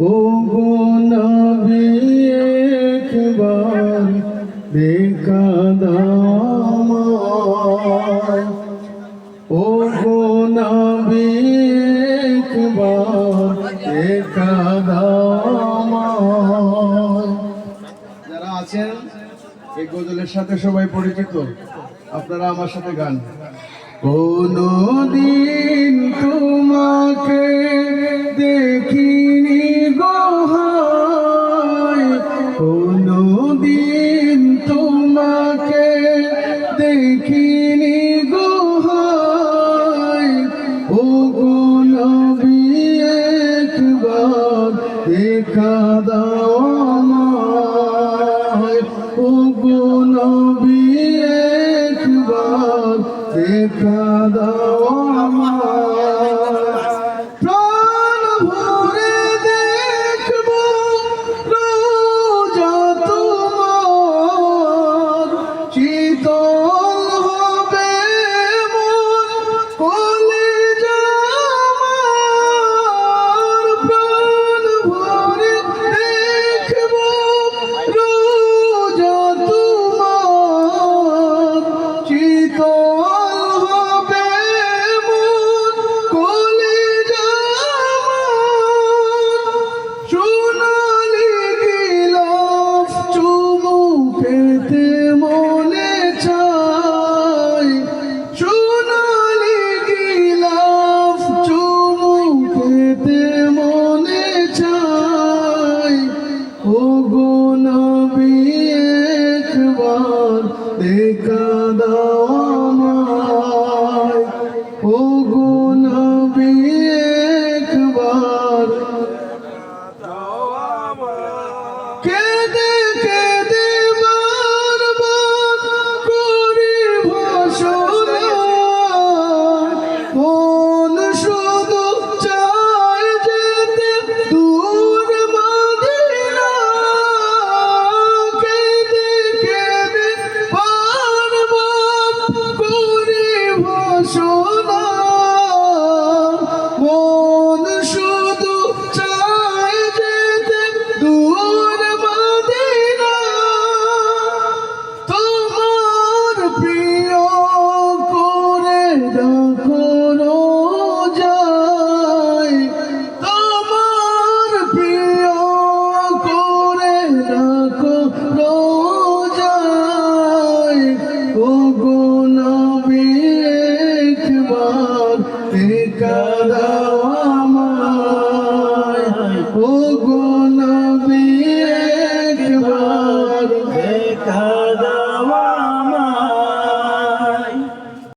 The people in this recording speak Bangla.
ও ও যারা আছেন, এই গজলের সাথে সবাই পরিচিত, আপনারা আমার সাথে গান। কোনদিন তোমার দেখা দাও। কাঁদাও Father.